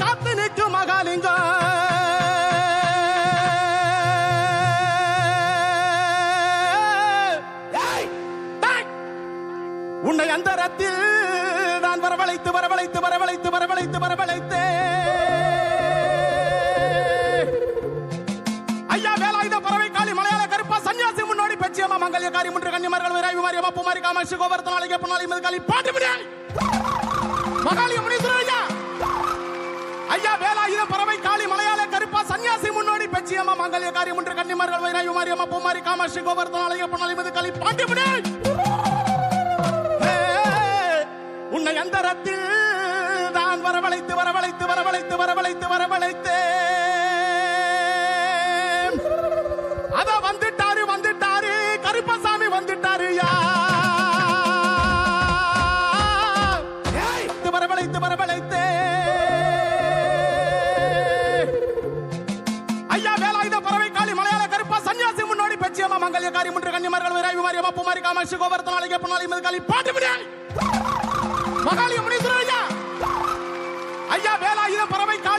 காத்து நிற்கு மகாலிங்கம் உன்னை அந்த ரத்தில் நான் வரவழைத்து வரவழைத்து வரவழைத்து வரவழைத்து வரவழைத்து. ஐயா வேலாயுத பறவை காளி மலையாள கருப்பா சன்னியாசி முன்னோடி பெச்சியம்மா மங்கல்ய காரி முன்று கன்னிமார்கள் விரைவு மாரியம்மா பூமாரி காமாட்சி கோவர்த்தனாளி எப்பனாளி மதுக்காளி பாட்டு முடியாது ஐயா வேலாயுத பறவை காளி மலையாள கருப்பா சன்னியாசி முன்னோடி பெச்சியம்மா மங்கல்ய காரியம் ஒன்று கன்னிமார்கள் விராய் மாரி அம்மா பூமாரி காமாட்சி கோவர்த்தன அழகப்பன் பொன்னாளி களி பாட்டு முடியாய் ஹே, உன்னை அந்தரத்தில் நான் வரவழைத்து வரவழைத்து வரவழைத்து வரவழைத்து வரவழைத்து அத வந்துட்டாரு வந்துட்டாரு கருப்பசாமி வந்துட்டாரு யா வரவழைத்து வரவழைத்து ஐயா வேலாயுத பறவை காளி மலையாள கருப்பா சன்னியாசி முன்னோடி பெச்சியம்மா மங்கல்ய காரி முன்று கன்னிமார்கள் விராய் மாரி அம்மா பூமாரி காமாட்சி கோவர்த்தன அழகிய பொன்னாளி மதுக்காளி பாட்டு முடியாய் மகாலிய முனீஸ்வரர் ஐயா ஐயா வேலாயுத பறவை காளி